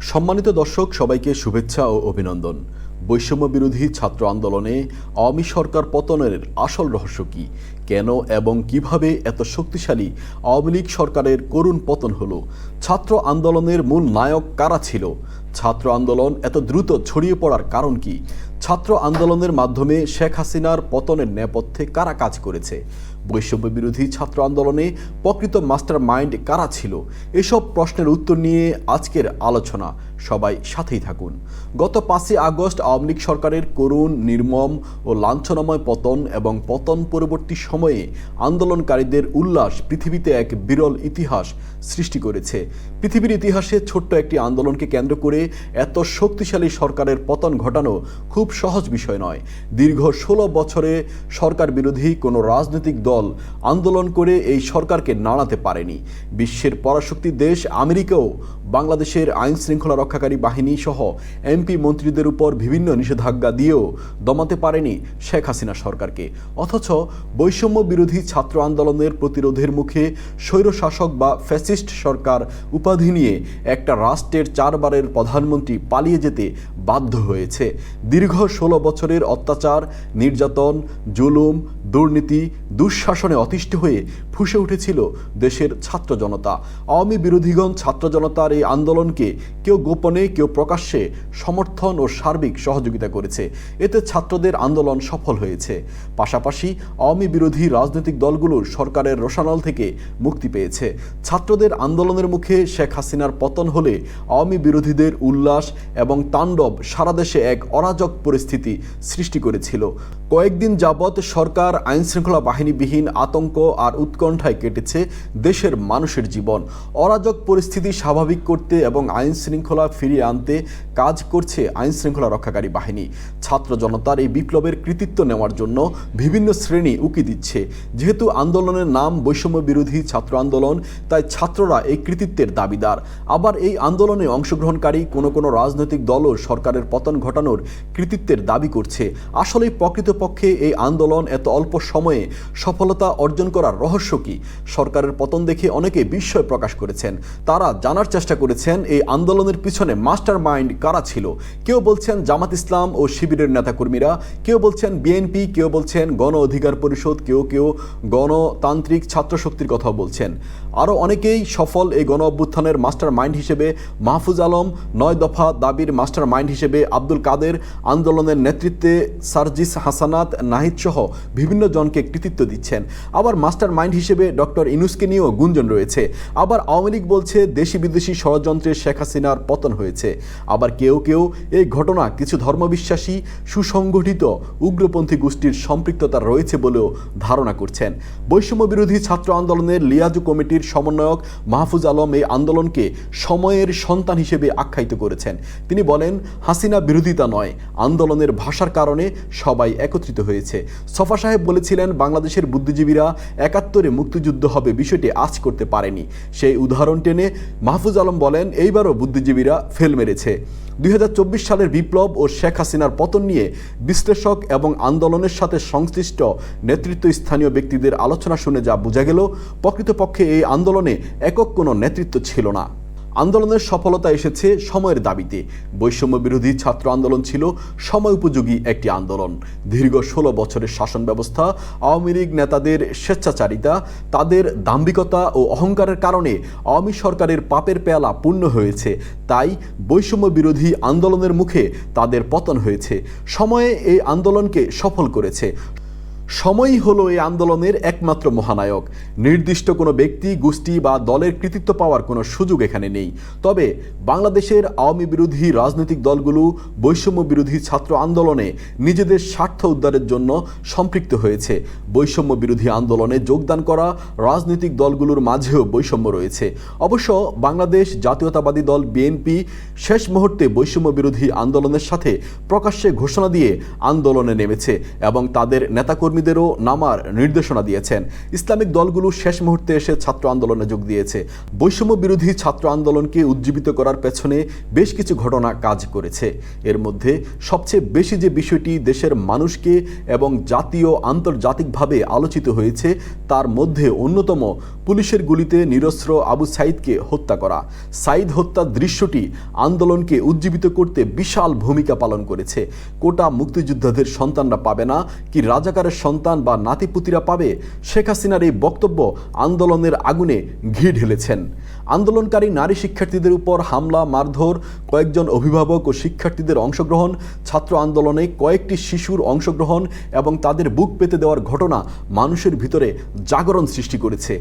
সম্মানিত দর্শক, সবাইকে শুভেচ্ছা ও অভিনন্দন। বৈষম্য বিরোধী ছাত্র আন্দোলনে আওয়ামী সরকার পতনের আসল রহস্য কি? কেন এবং কীভাবে এত শক্তিশালী আওয়ামী লীগ সরকারের করুণ পতন হলো? ছাত্র আন্দোলনের মূল নায়ক কারা ছিল? ছাত্র আন্দোলন এত দ্রুত ছড়িয়ে পড়ার কারণ কি? ছাত্র আন্দোলনের মাধ্যমে শেখ হাসিনার পতনের নেপথ্যে কারা কাজ করেছে? বৈষম্য বিরোধী ছাত্র আন্দোলনে প্রকৃত মাস্টার মাইন্ড কারা ছিল? এসব প্রশ্নের উত্তর নিয়ে আজকের আলোচনা। সবাই সাথেই থাকুন। গত পাঁচই আগস্ট আওয়ামী লীগ সরকারের করুণ, নির্মম ও লাঞ্ছনাময় পতন এবং পতন পরবর্তী সময়ে আন্দোলনকারীদের উল্লাস পৃথিবীতে এক বিরল ইতিহাস সৃষ্টি করেছে। পৃথিবীর ইতিহাসে ছোট্ট একটি আন্দোলনকে কেন্দ্র করে এত শক্তিশালী সরকারের পতন ঘটানো খুব সহজ বিষয় নয়। দীর্ঘ ষোলো বছরে সরকার বিরোধী কোনো রাজনৈতিক দল আন্দোলন করে এই সরকারকে নাড়াতে পারেনি। বিশ্বের পরাশক্তি দেশ আমেরিকাও বাংলাদেশের আইন শৃঙ্খলা রক্ষাকারী বাহিনী সহ এমপি মন্ত্রীদের উপর বিভিন্ন নিষেধাজ্ঞা দিয়েও দমাতে পারেনি শেখ হাসিনা সরকারকে। অথচ বৈষম্য বিরোধী ছাত্র আন্দোলনের প্রতিরোধের মুখে স্বৈরশাসক বা ফ্যাসিস্ট সরকার উপাধি নিয়ে একটা রাষ্ট্রের চারবারের প্রধানমন্ত্রী পালিয়ে যেতে বাধ্য হয়েছে। দীর্ঘ ষোলো বছরের অত্যাচার, নির্যাতন, জুলুম, দুর্নীতি দুঃশাসনে অতিষ্ঠ হয়ে ফুসে উঠেছিল দেশের ছাত্র জনতা। আওয়ামী বিরোধীগণ ছাত্র জনতার এই আন্দোলনকে কেউ গোপনে, কেউ প্রকাশ্যে সমর্থন ও সার্বিক সহযোগিতা করেছে। এতে ছাত্রদের আন্দোলন সফল হয়েছে। পাশাপাশি আওয়ামী বিরোধী রাজনৈতিক দলগুলোর সরকারের রোশানল থেকে মুক্তি পেয়েছে। ছাত্রদের আন্দোলনের মুখে শেখ হাসিনার পতন হলে আওয়ামী বিরোধীদের উল্লাস এবং তাণ্ডব সারা দেশে এক অরাজক পরিস্থিতি সৃষ্টি করেছিল। কয়েকদিন যাবৎ সরকার আইনশৃঙ্খলা বাহিনীবিহীন আতঙ্ক আর উৎকণ্ঠায় কেটেছে দেশের মানুষের জীবন। অরাজক পরিস্থিতি স্বাভাবিক করতে এবং আইন শৃঙ্খলা ফিরিয়ে আনতে কাজ করছে আইনশৃঙ্খলা রক্ষাকারী বাহিনী। ছাত্র জনতার এই বিপ্লবের কৃতিত্ব নেওয়ার জন্য বিভিন্ন শ্রেণি উকি দিচ্ছে। যেহেতু আন্দোলনের নাম বৈষম্য বিরোধী ছাত্র আন্দোলন, তাই ছাত্ররা এই কৃতিত্বের দাবিদার। আবার এই আন্দোলনে অংশগ্রহণকারী কোনো কোনো রাজনৈতিক দলও সরকারের পতন ঘটানোর কৃতিত্বের দাবি করছে। আসলে প্রকৃতপক্ষে এই আন্দোলন এত অল্প সময়ে সফলতা অর্জন করার রহস্য কি? সরকারের পতন দেখে অনেকে বিস্ময় প্রকাশ করেছেন। তারা জানার চেষ্টা করেছেন, এই আন্দোলনের পিছনে মাস্টার মাইন্ড কারা ছিল? কেউ বলছেন জামাত ইসলাম ও শিবিরের নেতাকর্মীরা, কেউ বলছেন বিএনপি, কেউ বলছেন গণ অধিকার পরিষদ, কেউ কেউ গণতান্ত্রিক ছাত্র শক্তির কথা বলছেন। আরও অনেকেই সফল এই গণ অভ্যুত্থানের মাস্টার মাইন্ড হিসেবে মাহফুজ আলম, নয় দফা দাবির মাস্টার মাইন্ড হিসেবে আব্দুল কাদের আন্দোলনের নেতৃত্বে সার্জিস হাসানাত, নাহিদ সহ বিভিন্ন জনকে কৃতিত্ব দিচ্ছেন। আবার মাস্টার মাইন্ড হিসেবে ডক্টর ইনুসকে নিয়েও গুঞ্জন রয়েছে। আবার আওয়ামী লীগ বলছে দেশি বিদেশি ষড়যন্ত্রে শেখ হাসিনার পতন হয়েছে। আবার কেউ কেউ এই ঘটনা কিছু ধর্মবিশ্বাসী, সুসংগঠিত উগ্রপন্থী গোষ্ঠীর সম্পৃক্ততা রয়েছে বলেও ধারণা করছেন। বৈষম্য বিরোধী ছাত্র আন্দোলনের লিয়াজু কমিটির সমন্বয়ক মাহফুজ আলম এই আন্দোলনকে সময়ের সন্তান হিসেবে আখ্যায়িত করেছেন। তিনি বলেন, হাসিনা বিরোধিতা নয়, আন্দোলনের ভাষার কারণে সবাই একত্রিত হয়েছে। সফা সাহেব বলেছিলেন, বাংলাদেশের বুদ্ধিজীবীরা একাত্তরে মুক্তিযুদ্ধ হবে বিষয়টি আজ করতে পারেনি। সেই উদাহরণ টেনে মাহফুজ আলম বলেন, এইবারও বুদ্ধিজীবীরা ফেল মেরেছে। দুই হাজার চব্বিশ সালের বিপ্লব ও শেখ হাসিনার পতন নিয়ে বিশ্লেষক এবং আন্দোলনের সাথে সংশ্লিষ্ট নেতৃত্ব স্থানীয় ব্যক্তিদের আলোচনা শুনে যা বোঝা গেল, প্রকৃতপক্ষে এই আন্দোলনে একক কোনো নেতৃত্ব ছিল না। আন্দোলনের সফলতা এসেছে সময়ের দাবিতে। বৈষম্য বিরোধী ছাত্র আন্দোলন ছিল সময় উপযোগী একটি আন্দোলন। দীর্ঘ ষোলো বছরের শাসন ব্যবস্থা, আওয়ামী লীগ নেতাদের স্বেচ্ছাচারিতা, তাদের দাম্ভিকতা ও অহংকারের কারণে আওয়ামী সরকারের পাপের পেয়ালা পূর্ণ হয়েছে। তাই বৈষম্য বিরোধী আন্দোলনের মুখে তাদের পতন হয়েছে। সময়ে এই আন্দোলনকে সফল করেছে। সময়ই হলো এই আন্দোলনের একমাত্র মহানায়ক। নির্দিষ্ট কোনো ব্যক্তি, গোষ্ঠী বা দলের কৃতিত্ব পাওয়ার কোনো সুযোগ এখানে নেই। তবে বাংলাদেশের আওয়ামী বিরোধী রাজনৈতিক দলগুলো বৈষম্য বিরোধী ছাত্র আন্দোলনে নিজেদের স্বার্থ উদ্ধারের জন্য সম্পৃক্ত হয়েছে। বৈষম্য বিরোধী আন্দোলনে যোগদান করা রাজনৈতিক দলগুলোর মাঝেও বৈষম্য রয়েছে। অবশ্য বাংলাদেশ জাতীয়তাবাদী দল বিএনপি শেষ মুহূর্তে বৈষম্য বিরোধী আন্দোলনের সাথে প্রকাশ্যে ঘোষণা দিয়ে আন্দোলনে নেমেছে এবং তাদের নেতাকর্মী নেতাকর্মীদেরও নামার নির্দেশনা দিয়েছেন। ইসলামিক দলগুলো শেষ মুহূর্তে এসে ছাত্র আন্দোলনে যোগ দিয়েছে। বৈষম্য বিরোধী ছাত্র আন্দোলনকে উজ্জীবিত করার পেছনে বেশ কিছু ঘটনা কাজ করেছে। এর মধ্যে সবচেয়ে বেশি যে বিষয়টি দেশের মানুষকে এবং জাতীয় আন্তর্জাতিকভাবে আলোচিত হয়েছে, তার মধ্যে অন্যতম পুলিশের গুলিতে নিরস্ত্র আবু সাইদকে হত্যা করা। সাইদ হত্যার দৃশ্যটি আন্দোলনকে উজ্জীবিত করতে বিশাল ভূমিকা পালন করেছে। কোটা মুক্তিযোদ্ধাদের সন্তানরা পাবে না, কি রাজাকারের সন্তান বা নাতিপুতিরা পাবে, শেখ হাসিনার এই বক্তব্য আন্দোলনের আগুনে ঘি ঢেলেছেন। আন্দোলনকারী নারী শিক্ষার্থীদের উপর হামলা, মারধর, কয়েকজন অভিভাবক ও শিক্ষার্থীদের অংশগ্রহণ, ছাত্র আন্দোলনে কয়েকটি শিশুর অংশগ্রহণ এবং তাদের বুক পেতে দেওয়ার ঘটনা মানুষের ভিতরে জাগরণ সৃষ্টি করেছে।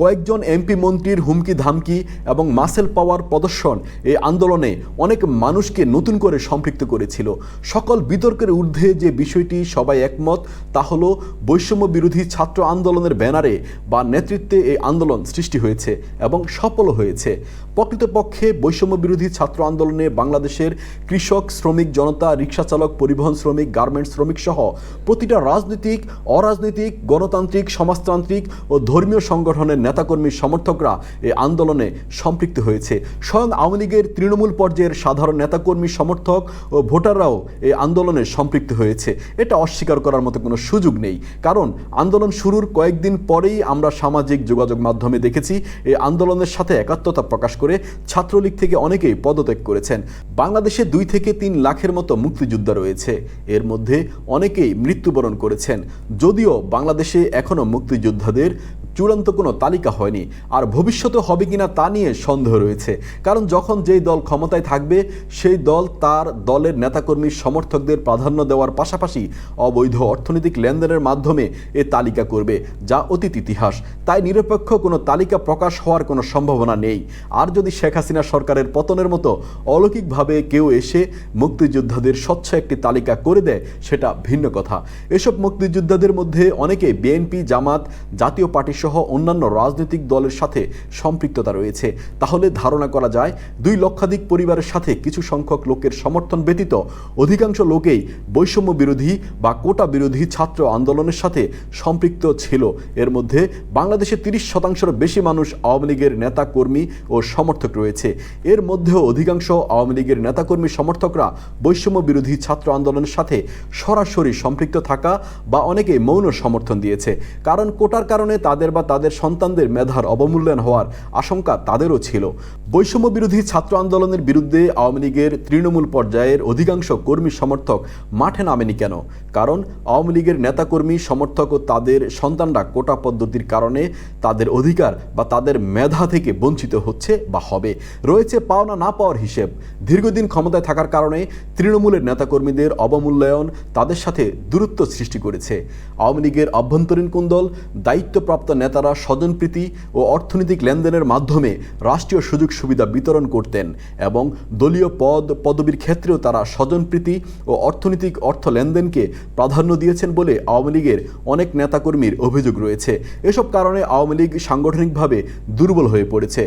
কয়েকজন এমপি মন্ত্রীর হুমকি ধামকি এবং মাসেল পাওয়ার প্রদর্শন এই আন্দোলনে অনেক মানুষকে নতুন করে সম্পৃক্ত করেছিল। সকল বিতর্কের ঊর্ধ্বে যে বিষয়টি সবাই একমত, তা হলো বৈষম্য বিরোধী ছাত্র আন্দোলনের ব্যানারে বা নেতৃত্বে এই আন্দোলন সৃষ্টি হয়েছে এবং সফল হয়েছে। প্রকৃতপক্ষে বৈষম্য বিরোধী ছাত্র আন্দোলনে বাংলাদেশের কৃষক, শ্রমিক, জনতা রিক্সা চালক পরিবহন শ্রমিক, গার্মেন্টস শ্রমিক সহ প্রতিটা রাজনৈতিক, অরাজনৈতিক, গণতান্ত্রিক, সমাজতান্ত্রিক ও ধর্মীয় সংগঠনের নেতাকর্মী সমর্থকরা এই আন্দোলনে সম্পৃক্ত হয়েছে। স্বয়ং আওয়ামী লীগের তৃণমূল পর্যায়ের সাধারণ নেতাকর্মী সমর্থক ও ভোটাররাও এই আন্দোলনে সম্পৃক্ত হয়েছে। এটা অস্বীকার করার মতো কোনো সুযোগ নেই। কারণ আন্দোলন শুরুর কয়েকদিন পরেই আমরা সামাজিক যোগাযোগ মাধ্যমে দেখেছি এই আন্দোলনের সাথে একাত্মতা প্রকাশ করে ছাত্রলীগ থেকে অনেকেই পদত্যাগ করেছেন। বাংলাদেশে দুই থেকে তিন লাখের মতো মুক্তিযোদ্ধা রয়েছে। এর মধ্যে অনেকেই মৃত্যুবরণ করেছেন। যদিও বাংলাদেশে এখনও মুক্তিযোদ্ধাদের চূড়ান্ত কোনো তালিকা হয়নি। আর ভবিষ্যতে হবে কিনা তা নিয়ে সন্দেহ রয়েছে। কারণ যখন যেই দল ক্ষমতায় থাকবে, সেই দল তার দলের নেতাকর্মী সমর্থকদের প্রাধান্য দেওয়ার পাশাপাশি অবৈধ অর্থনৈতিক লেনদেনের মাধ্যমে এ তালিকা করবে, যা অতীত ইতিহাস। তাই নিরপেক্ষ কোনো তালিকা প্রকাশ হওয়ার কোনো সম্ভাবনা নেই। আর যদি শেখ হাসিনা সরকারের পতনের মতো অলৌকিকভাবে কেউ এসে মুক্তিযোদ্ধাদের স্বচ্ছ একটি তালিকা করে দেয়, সেটা ভিন্ন কথা। এসব মুক্তিযোদ্ধাদের মধ্যে অনেকে বিএনপি, জামাত, জাতীয় পার্টি সহ অন্যান্য রাজনৈতিক দলের সাথে সম্পৃক্ততা রয়েছে। তাহলে ধারণা করা যায়, দুই লক্ষাধিক পরিবারের সাথে কিছু সংখ্যক লোকের সমর্থন ব্যতীত অধিকাংশ লোকেই বৈষম্য বিরোধী বা কোটা বিরোধী ছাত্র আন্দোলনের সাথে সম্পৃক্ত ছিল। এর মধ্যে বাংলাদেশে তিরিশ শতাংশের বেশি মানুষ আওয়ামী লীগের নেতা কর্মী ও সমর্থক রয়েছে। এর মধ্যেও অধিকাংশ আওয়ামী লীগের নেতাকর্মী সমর্থকরা বৈষম্য বিরোধী ছাত্র আন্দোলনের সাথে সরাসরি সম্পৃক্ত থাকা বা অনেকে মৌন সমর্থন দিয়েছে। কারণ কোটার কারণে তাদের বা তাদের সন্তানদের মেধার অবমূল্যায়ন হওয়ার আশঙ্কা তাদেরও ছিল। বৈষম্য বিরোধী ছাত্র আন্দোলনের বিরুদ্ধে আওয়ামী লীগের তৃণমূল পর্যায়ের অধিকাংশ কর্মী সমর্থক মাঠে নামেনি কেন? কারণ আওয়ামী লীগের নেতাকর্মী, সমর্থক ও তাদের সন্তানরা কোটা পদ্ধতির কারণে তাদের অধিকার বা তাদের মেধা থেকে বঞ্চিত হচ্ছে বা হবে। রয়েছে পাওনা না পাওয়ার হিসেব। দীর্ঘদিন ক্ষমতায় থাকার কারণে তৃণমূলের নেতাকর্মীদের অবমূল্যায়ন তাদের সাথে দূরত্ব সৃষ্টি করেছে। আওয়ামী লীগের অভ্যন্তরীণ কুন্দল, দায়িত্বপ্রাপ্ত নেতারা স্বজনপ্রীতি ও অর্থনৈতিক লেনদেনের মাধ্যমে রাষ্ট্রীয় সুযোগ সুবিধা বিতরণ করতেন এবং দলীয় পদ, পদবীর ক্ষেত্রেও তারা স্বজনপ্রীতি ও অর্থনৈতিক অর্থ লেনদেনকে প্রাধান্য দিয়েছেন বলে আওয়ামী লীগের অনেক নেতাকর্মীর অভিযোগ রয়েছে। এসব কারণে আওয়ামী লীগ সাংগঠনিকভাবে দুর্বল হয়ে পড়েছে।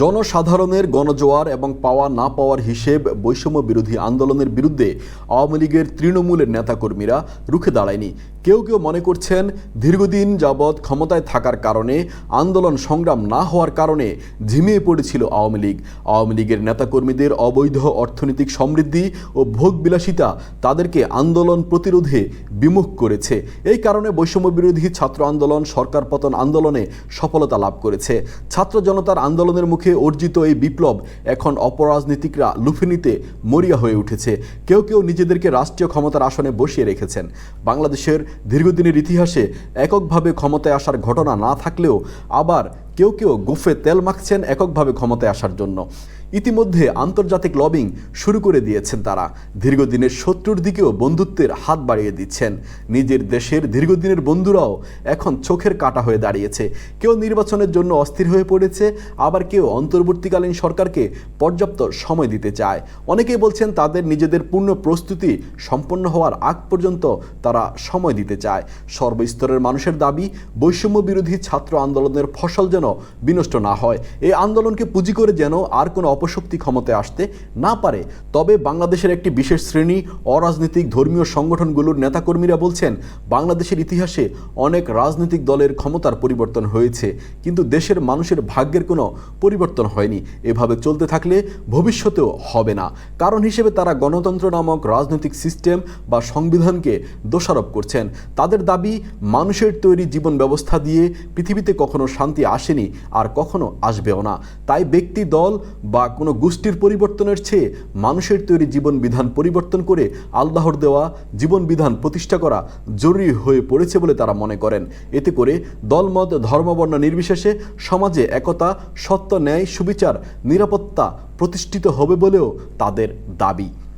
জনসাধারণের গণজোয়ার এবং পাওয়া না পাওয়ার হিসেব বৈষম্য বিরোধী আন্দোলনের বিরুদ্ধে আওয়ামী লীগের তৃণমূলের নেতাকর্মীরা রুখে দাঁড়ায়নি। কেউ কেউ মনে করছেন দীর্ঘদিন যাবৎ ক্ষমতায় থাকার কারণে, আন্দোলন সংগ্রাম না হওয়ার কারণে ঝিমিয়ে পড়েছিল আওয়ামী লীগ। আওয়ামী লীগের নেতাকর্মীদের অবৈধ অর্থনৈতিক সমৃদ্ধি ও ভোগবিলাসিতা তাদেরকে আন্দোলন প্রতিরোধে বিমুখ করেছে। এই কারণে বৈষম্য বিরোধী ছাত্র আন্দোলন, সরকার পতন আন্দোলনে সফলতা লাভ করেছে। ছাত্র জনতার আন্দোলনের মুখে অর্জিত এই বিপ্লব এখন অপরাজনীতিকরা লুফে নিতে মরিয়া হয়ে উঠেছে। কেউ কেউ নিজেদেরকে রাষ্ট্রীয় ক্ষমতার আসনে বসিয়ে রেখেছেন। বাংলাদেশের দীর্ঘদিনের ইতিহাসে এককভাবে ক্ষমতায় আসার ঘটনা না থাকলেও আবার কেউ কেউ গুফে তেল মাখছেন এককভাবে ক্ষমতায় আসার জন্য। ইতিমধ্যে আন্তর্জাতিক লবিং শুরু করে দিয়েছেন তারা। দীর্ঘদিনের শত্রুর দিকেও বন্ধুত্বের হাত বাড়িয়ে দিচ্ছেন। নিজের দেশের দীর্ঘদিনের বন্ধুরাও এখন চোখের কাটা হয়ে দাঁড়িয়েছে। কেউ নির্বাচনের জন্য অস্থির হয়ে পড়েছে, আবার কেউ অন্তর্বর্তীকালীন সরকারকে পর্যাপ্ত সময় দিতে চায়। অনেকেই বলছেন তাদের নিজেদের পূর্ণ প্রস্তুতি সম্পন্ন হওয়ার আগ পর্যন্ত তারা সময় দিতে চায়। সর্বস্তরের মানুষের দাবি, বৈষম্য বিরোধী ছাত্র আন্দোলনের ফসল যেন বিনষ্ট না হয়। এই আন্দোলনকে পুঁজি করে যেন আর কোনো অপশক্তি ক্ষমতায় আসতে না পারে। তবে বাংলাদেশের একটি বিশেষ শ্রেণি, অরাজনৈতিক ধর্মীয় সংগঠনগুলোর নেতাকর্মীরা বলছেন, বাংলাদেশের ইতিহাসে অনেক রাজনৈতিক দলের ক্ষমতার পরিবর্তন হয়েছে, কিন্তু দেশের মানুষের ভাগ্যের কোনো পরিবর্তন হয়নি। এভাবে চলতে থাকলে ভবিষ্যতেও হবে না। কারণ হিসেবে তারা গণতন্ত্র নামক রাজনৈতিক সিস্টেম বা সংবিধানকে দোষারোপ করছেন। তাদের দাবি, মানুষের তৈরি জীবন ব্যবস্থা দিয়ে পৃথিবীতে কখনো শান্তি আসেনি আর কখনো আসবেও না। তাই ব্যক্তি দল বা কোনো গোষ্ঠীর পরিবর্তনের চেয়ে মানুষের তৈরি জীবন বিধান পরিবর্তন করে আল্লাহর দেওয়া জীবন বিধান প্রতিষ্ঠা করা জরুরি হয়ে পড়েছে বলে তারা মনে করেন। এতে করে দলমত, ধর্মবর্ণ নির্বিশেষে সমাজে একতা, সত্য, ন্যায়, সুবিচার, নিরাপত্তা প্রতিষ্ঠিত হবে বলেও তাদের দাবি।